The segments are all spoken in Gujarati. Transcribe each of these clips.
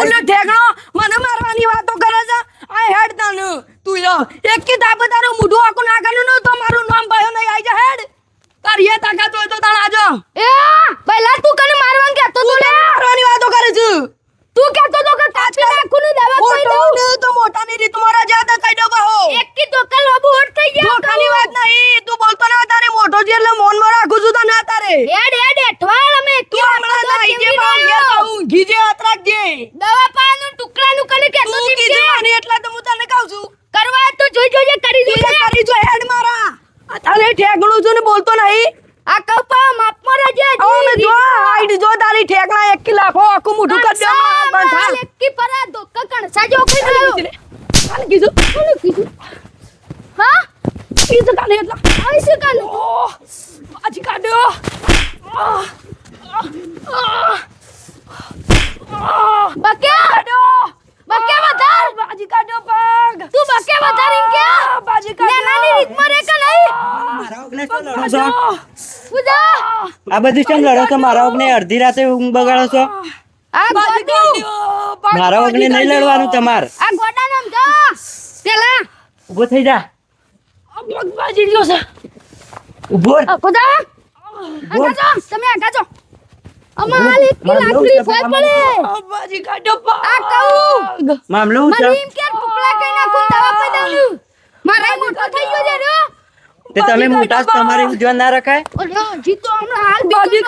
અમૂલ્ય ઠેકણો મને મારવાની વાતો કરે છે? આ હેડ તને. તું યો એક કી તાપ તારું મોઢું આખું નાખેલું ને તો મારું નામ ભયો નહીં. આઈ જા હેડ. તારી એ તાકાત હોય તો તાણ આજો. એ પહેલા તું કને મારવાનું કહેતો તો લે. મારવાની વાતો કરે છે. તું કહેતો તો કે કાપી નાખું ને દવા કોઈ દઉં? તો મોટા ની રીત મારા જાતા કઈ દો બહો. એક કી દોકલ લોબુ હોટ થઈ ગયા ધોખાની વાત નહીં. તું બોલતો ના તારે મોટો છે એટલે મોનમાં રાખું છું તને તારે હેડ હેડ હેઠવાળ અમે તું હમણાં નાઈ જે બાર ઘેર કહું ઘીજે અતરાક જે દવા પાનું ટુકડાનું કને કે તું કીધું મને એટલે તો હું તને કહું છું. કરવા તો જોઈ જોજે કરી જોજે. કરી જો હેડ મારા. આ તારે ઠેકણું છું ને બોલતો નહીં. આ કપા માપમાં રહેજે ઓ મે જો હાઈડ જો તારી ઠેકણા એક કી ફો આખું મુઠું કર દે બંધ થાલ. કી પરા દો કકણ સાજો કઈ ગયો કાલે કીધું. કોને કીધું. હા? કીધું કાલે એટલા આઈ શું કાલે. ઓ આજી કાઢ્યો. આ આહ, બકે કાઢ્યો બકે વધાર બાજી કાઢ્યો પગ તું બકે વધાર એમ કે બાજી કાઢ્યો નેનાની રીતમાં રે કે નહીં મારા ઓગને શું લડો છો. પૂજા! આ બધું કેમ લડો છો? મારા ઓગને અડધી રાતે ઊંઘ બગાડો છો? આ બાજી પગ મારા ઓગને નહીં. લડવાનું તમાર. આ ગોડા નામ જા. પેલા. ઊભો થઈ જા. આ પગ બાજી ગયો છે. ઊભો. આ પૂજા. બોલ. જો તમે આગા જો. અમાર એક લાકડી છે, પડે. આ બાજી આ કહું. મામલો શું મને એમ કે ટુકડા કઈ નાખું દવા પઈ દઉં મારા મોટો થઈ ગયો છે રે તે તમે મોટા તમારી ઉજવા ના રખાય? ઓલો જીતો હમણાં હાલ બાજી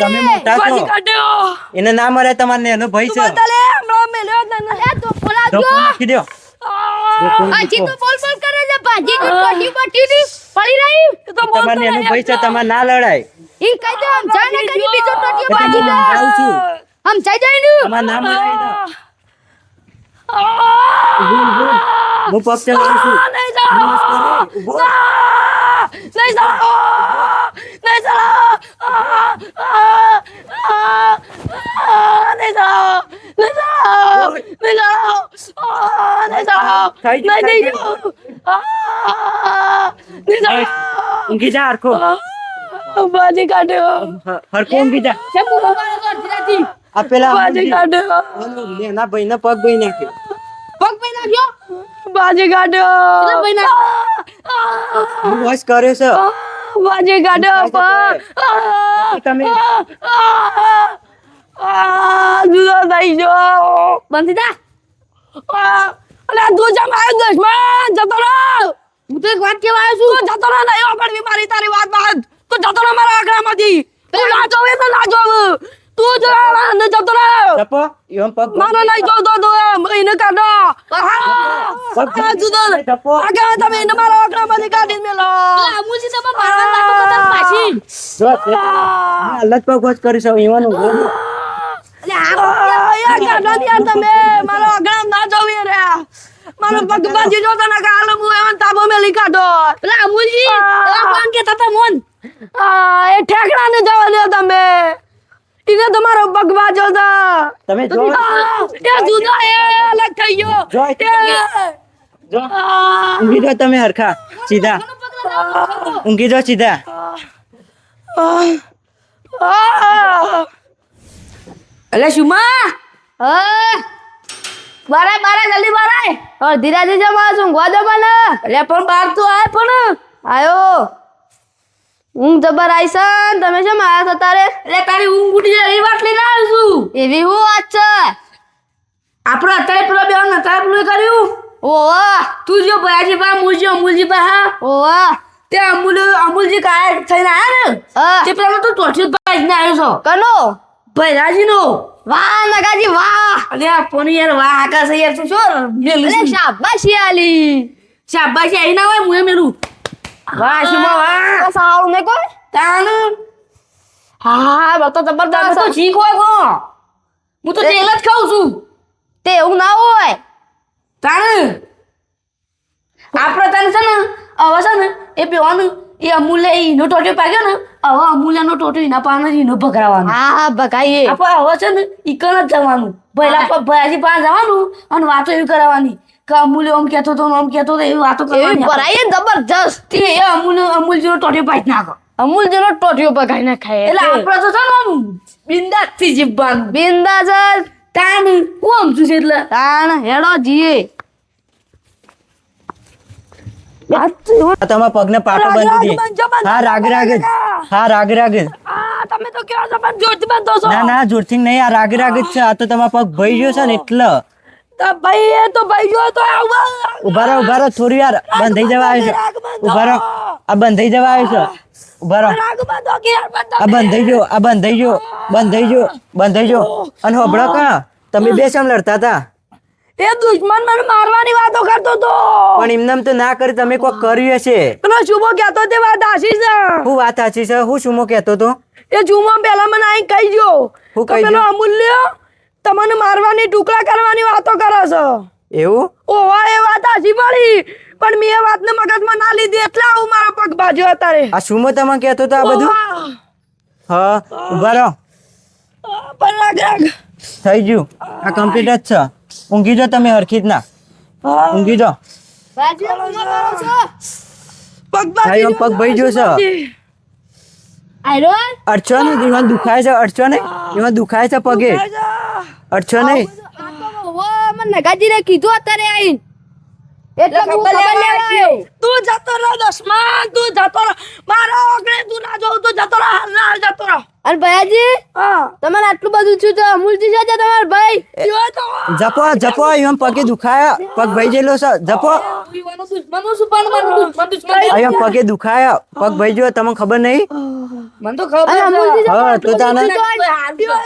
તમે મોટા છો. એને ના મરે તમારે એનો ભય છે. બતાલે હમણાં મેલ્યો તને અરે તો બોલા જો નાખી દ્યો. ધોકો આ બોલ બોલ કરે છે બાજી જો ટોટી બટી પડી રહી. તો બોલતો તમારે એનો ભય છે એકદમ. તમારે ના લડાય. ઇન કહી દે આમ જાને કરી બીજો ટોટિયો એ તો બાજી હું દે સમજાવું છું આમ જઈ જઈ નું તમારે ના મરાય ને. આહ! ઊભો, ઊભો. હું પગ ચલાવું છું આ નહીં જાઓ! ઊભો. આહ! નહીં જાઓ! નહીં જાઓ! આહ! આહ! આહ! આહ! નહીં જાઓ! નહીં જાઓ! નહીં જાઓ! આહ! નહીં જાઓ! થઈ ગયું, નહીં, થઈ નહીં જાઓ! આહ! નહીં જાઓ! ઊંઘી જા હરખો આહ! બાજી કાઢ્યો હરખો ઊંઘી જા છે મું મારો તો ધીરાથી આ પેલા બાજી કાઢ્યો ઓલો ભાઈ ને પગ ભાઈ નાખ્યો પગ ભાઈ નાખ્યો બાજી કાઢ્યો કેટલા ભાઈ આહ! વોઇસ કર્યો છે! બાજી કાઢ્યો પગ તમે! આહ! જુદો થઈ જો બંધી દા આહ! અલે તું જમ આવ્યો દસમાં જતો રહો હું તો એક વાત કેવા આવ્યો છું જતો રહો ના એવા પણ બીમારી તારી વાત બાદ તું જતો રહો મારા આંગણામાંથી તું ના જોવે તો ના જોવ. તું જો અંદર જતો રહો. ચપ એમ પગ મારો નહીં જો દો દો એને કાઢો. આ જુદો. ચપો આગળ તમે એને મારા આંગણામાંથી કાઢી મેલો. પેલા અમુજી તમે નાખો તો તને પાછી. જો તે-! હાલત પગ વોશ કરીશ ઈવાનું ને તમે. મારો આંકડા ના જોવી રે. મારો પગ બાજી જો તને કાલ હું એવન તાબો મેલી કાઢો. પેલા અમુલજી. કોણ કેતા હતા મોન? એ ઠેકડા ને જવા દો તમે. એને તમારો બગવા જો તો તમે જો એ જુદા એ અલગ થઈ ગયો. જો, ઊંઘી જો તમે હરખા સીધા. ઊંઘી જો સીધા. અલે શુમા. હા? બારાય બારે જલ્દી બારાય. ઓર ધીરાજી જમા છું ગોદો મને. એટલે પણ બાર તો આય પણ. આયો. ઊંઘ જબર આઈસન તમે છે મારા છો તારે? એટલે તારી ઊંઘ ઉડી જાય એ વાત લઈને આવ્યો છું. એવી હું વાત છે? આપણે અત્યારે પેલો બે નતા પેલું કર્યું. ઓહો. તું જો ભયાજી પા મુલજી અમૂલજી પા હા? ઓહો. તે અમૂલ અમુલજી કાય થઈને આવ્યા ને? તે પેલા તો ટોઠી ભાઈ ને આવ્યો છો. કનો? ભૈરાજી નો વાહ નગાજી વાહ. અરે આ પોની યાર વાહ આકાશ યાર તું શું મેલું શાબાશી આલી. શાબાશી આવી ના હોય મુએ મેલું. શિમો વાહ સારું ને કોઈ? તાન હા બતો જબરદસ્ત તો ઠીક હોય ગો હું તો તેલ જ ખાઉં છું. તે એવું ના હોય. તાણ. આપણે તને છે ને હવે છે ને એ પીવાનું એ અમૂલ્ય એનો ટોટ્યો પાક્યો ને હવે અમૂલ્યનો ટોટ્યો એના પાન જ એનો ભગરાવાનો હા ભગાઈએ. આપણે હવે છે ને ઈકન જ જવાનું. પહેલા ભયાજી પાસે જવાનું અને વાતો એવી કરાવવાની. કે અમૂલ્ય આમ કહેતો તો ને આમ કહેતો તો એવી વાતો કરવાની જબરજસ્ત. તે એ અમૂલ્ય અમૂલ્યનો ટોટ્યો પાડી નાખો. અમૂલ જેનો ટોટિયો પકાઈ ના ખાય એટલે. આપણે તો છે ને આમ બિંદાસથી જીવવાનું. બિંદાસ જ. તાન કીધું છે એટલે. તાણ હેડો જીએ. તમારા પગને પાટો બાંધી દે હા રાગ રાગ હા રાગ રાગ તમે તો કેવા જોરથી બાંધો છો. ના ના જોરથી નહીં. આ રાગ રાગ જ છે. આ તો તમારા પગ ભઈ ગયો છે ને એટલે. તો ભાઈ એ તો ભાઈ જો તો આવા. ઊભા રહો ઊભા રહો થોડી વાર. બંધાઈ જવા આવ્યો છે. ઊભા રહો. આ બંધાઈ જવા આવ્યો છે. ઊભા રહો. આ બંધ થઈ યાર બાંધો આ બંધાઈ ગયો આ બંધાઈ ગયો ગયો બંધાઈ ગયો. અને હોબળો કા તમે બે શેમ લડતા હતા? એ દુશ્મન મને મારવાની વાતો કરતો તો. પણ એમને તો ના કરી તમે કોઈ કર્યું હશે. પેલો શુભો કહેતો તે વાત આશી છે. હું વાત સાચી છે? હું શુમો કહેતો તો? એ જુમો પેલા મને અહીં કહી જો હું કહી પેલો ગયો? અમૂલ્ય તમને મારવાની ટુકડા કરવાની વાતો કરો છો? એવું? ઓવા એ વાત આશી મળી. પણ મેં એ વાતને મગજમાં ના લીધી એટલે આવું મારા પગ બાજુ અત્યારે આ શું તમે કહેતો તો આ બધું. હા ઊભા રહો. પણ લાગ લાગ થઈ ગયું. આ કમ્પ્લીટ જ છે. ઊંઘી જો તમે હરખી જ ના. હા. ઊંઘી જો. પગ ભઈ ગયો છે. આયરોન? અડચો ને એમાં દુખાય છે અડચો ને એમાં દુખાય છે પગે. અડચો નહીં. મને નગાજીને કીધું અત્યારે આઈને એટલે ખબર લેવા તું જતો રહો દસમા તું જતો રહો. મારા ઓગણે તું ના જોઉં તું જતો રહો હાલ ના હાલ જતો રહો. અને ભયાજી હા. તમારે આટલું બધું છું તો અમૂલજી છે તે તમારા ભાઈ? જપો જપો એમ પગે દુખાયા. પગ ભાઈ જેલો છે. જપો. અહીંયા પગે દુખાયા. પગ ભઈ ગયો તમને ખબર નહીં? મને તો ખબર હા તો તાને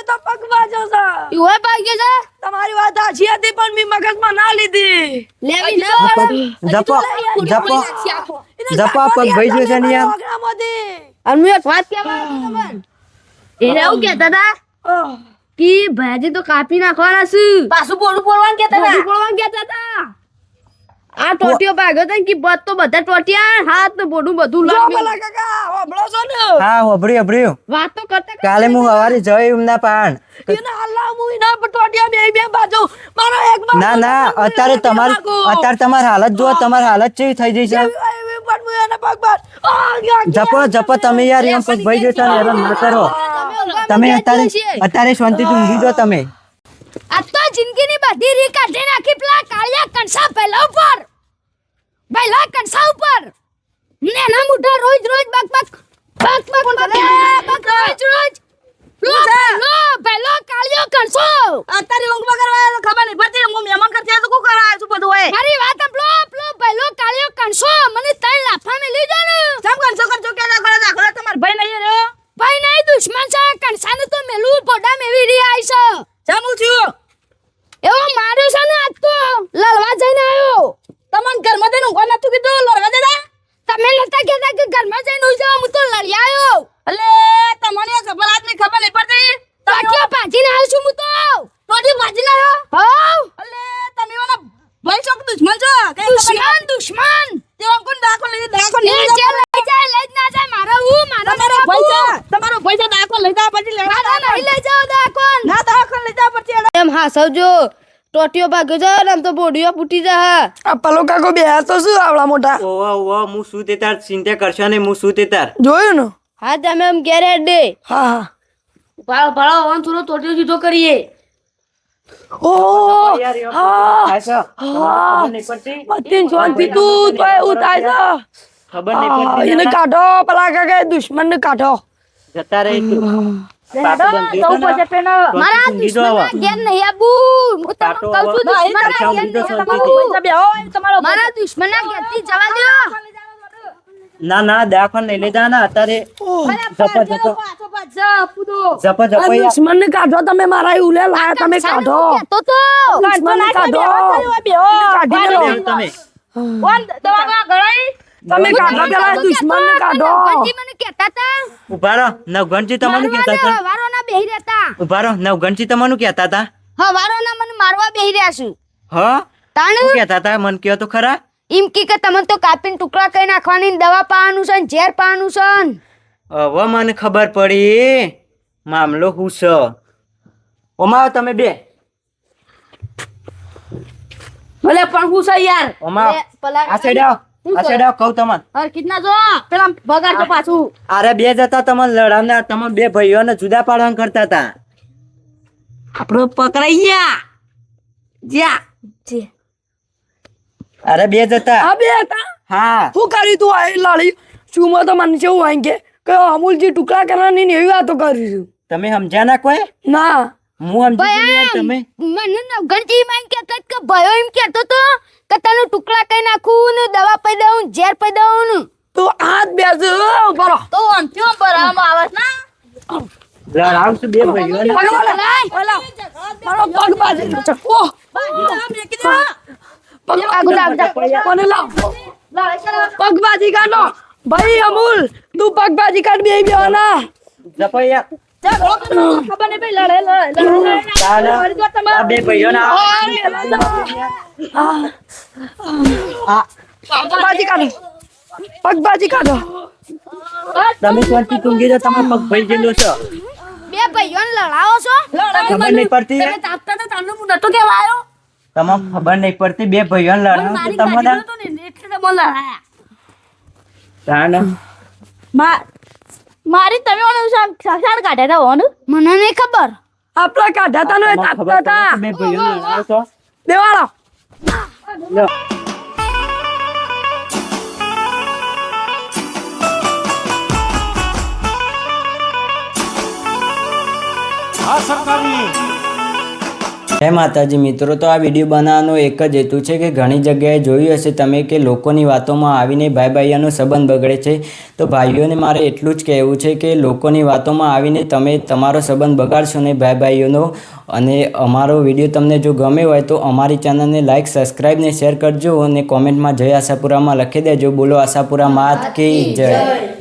તો પગ બાજો છે. ઈવો ભાગ્ય છે? તમારી વાત સાચી હતી પણ મેં મગજમાં ના લીધી. લેવી ના જપો જપો. જપો પગ ભાઈ જો છે ને યાર. અને મેં વાત કેવા તમને. એને એવું કેતા હતા કે ભાજી તો કાપી નાખવાના છે. પાછું બોલું બોલવાનું કેતા હતા બોલવાનું કેતા હતા આ ટોટીઓ ભાગ્યો તો કે બત તો બધા ટોટિયા હાથ ને બોડું બધું જો લાગ્યું. પેલા કાકા હોબળો છો ને? હા હોબળી હોભળ્યું. વાત તો કરતા કાલે હું સવારે જઈ એમના પાણ એના હાલા હું એના પટોટિયા બે બે બાજુ મારો એક બાજુ ના ના અત્યારે તમારી. અત્યારે તમારી હાલત જો તમારી હાલત કેવી થઈ જઈ છે. જપો જપો તમે યાર એમ પગ ભઈ ગયો છે ને હેરાન ના કરો. તમે અત્યારે અત્યારે શાંતિથી ઊંઘી જો તમે. આ તો જિંદગીની બધી રી કાઢી નાખી પેલા કાળિયા કણસા પહેલા ઉપર. પહેલા કણસા ઉપર. નેના મોટા રોજ રોજ બક બક બક બક બક બક રોજ રોજ. લો પહેલો કાળિયો કણસો. અત્યારે ઊંઘમાં કરવા તો ખબર નહીં. પડતી હું મહેમાન કરતી તો શું કરવા છું બધું હોય? મારી વાત સાંભળો પેલો પહેલો કાળિયો કણસો. મને ત્રણ લાફા મે લઈ જાઓ ને સમ કરશો કરશો કે ના કરે દાખલો તમારો ભાઈ નહીં રહ્યો ભાઈ નહીં દુશ્મન છે કણસાને તો મેલું પોડા મેવી રહી આઈ છે જામું છું એવો માર્યો છે ને આજ તો લડવા જઈને આવ્યો તમને ઘરમાં જઈને ઊંઘવા નતું કીધું લડવા દેતા તમે નતા કહેતા કે ઘરમાં જઈને ઉઈ જાઓ હું તો લડી આવ્યો અલે તમને એક ખબર આજ નહીં ખબર નહીં પડતી પાટિયા પાજીને આવ્યો છું હું તો ટોટી ભાજી ના રહ્યો હાવ અલે તમે ઓલા ભાઈ છો કે દુશ્મન છો કઈ ખબર નહીં. દુશ્મન દુશ્મન તે કોણ દાખલો લઈ દાખલો એ લઈ જે લઈ જાય લઈ જ ના જાય મારો હું મારો તમારો બાપુ. ભાઈ છે તમારો ભાઈ છે દાખલો લઈ જા પછી લેવા મારો નહીં લઈ જાઓ દાકોન ના દાખલો લઈ જા પછી એડા. એમ હા સવજો ટોટીઓ ભાગ્યો છે ને આમ તો બોડીઓ ફૂટી જા આ પલો કાકો બે તો શું આવડા મોટા? ઓવા ઓવા હું શું તે તાર ચિંતા કરશો ને હું શું તે તાર? જોયું ને? હા તમે એમ ઘેરે દે હા હા. ભાળો ભાળો હવે થોડો ટોટીઓ સીધો કરીએ. ઓ હા. મતીન શાંતિ તું તો ખબર હા, એને કાઢો પેલા કાકા દુશ્મન ને કાઢો. જતા રહે ને? ના દાખલ નહીં લઈ ના અત્યારે જપો જપો. જપો જપો. દુશ્મન કાઢો તમે મારા એવું લે લાયા તમે કાઢો. તો? તો દુશ્મન કાઢો. તમે કાઢો પેલા દુશ્મન ને કાઢો. મને કહેતા હતા. ઊભા રહો નવગણજી તમારું કહેતા હતા. હવારોના બેહી રહેતા. ઊભા રહો નવગણજી તમારું કહેતા હતા. હવારોના મને મારવા બેહી રહ્યા છું. હ? તાણ? શું કહેતા હતા? મન કયો તો ખરા. એમ કે કે તમે તો કાપીને ટુકડા કરી નાખવાની દવા પાવાનું છે ને ઝેર પાવાનું છે હવે મને ખબર પડી. મામલો શું છે? ઓમાં તમે બે. ભલે પણ હું છે યાર? ઓમાં. આ સાઈડ આવો. આ કહું તમને? હર કિતના જો પેલા બગાડજો પાછું. અરે બે જતા તમને લડાવના તમે બે ભાઈઓને જુદા પાડવાનું કરતા હતા. આપડે પકડાઈ ગયા. જ્યાં. જે. અરે બે જ આ બે હતા? હા. શું કરી તું આ લાડી શું માં તો મને જેવું હોય કે કે અમૂલજી ટુકડા કરવાની ને એવી વાતો કરીશું તમે સમજ્યા ના કોઈ? ના. હું તમે? મને માં એમ કહેતો કે ભયો એમ કહેતો તો કે તને ટુકડા કઈ નાખું ને દવા પી દઉં ઝેર પી દઉં તું હાથ બેસ બરો તો આમ ભરાવામાં આવે છે. ના? લડાવશું બે ભાઈઓને મારો પગ બાજી ઓહ પગ મને લાવ? પગ બાજી કાઢો. ભાઈ અમૂલ તું પગ બાજી કાઢ બે બેવાના. જપાઈ ખબર નહીં ભાઈ લડે લડે. બે કાઢો. કાઢો. તમે શાંતિ ટૂંગી દો તમે પગ ભાઈ જેલો છો. બે લડાવો છો? ખબર નહીં પડતી. તમે તાપતા હું નતો કેવા આવ્યો તમને ખબર નહીં પડતી બે ભાઈઓને લડાવો તો તમને એટલે તો લડાયા. મા- મારી તમે ઓને શાન કાઢ્યા હતા ઓન? મને નહીં ખબર. આપણા કાઢ્યા હતા ને તાપતા હતા દેવાળો. જય માતાજી, મિત્રો, તો આ વીડિયો બનાવવાનો એક જ હેતુ છે કે ઘણી જગ્યાએ જોયું હશે તમે કે લોકોની વાતોમાં આવીને ભાઈ ભાઈઓનો સંબંધ બગડે છે. તો ભાઈઓને મારે એટલું જ કહેવું છે કે લોકોની વાતોમાં આવીને તમે તમારો સંબંધ બગાડશો ને ભાઈ ભાઈઓનો અને અમારો વીડિયો તમને જો ગમે હોય તો અમારી ચેનલને લાઇક સબસ્ક્રાઈબ ને શેર કરજો અને કોમેન્ટમાં જય આશાપુરામાં લખી દેજો. બોલો આશાપુરા માત કે જય.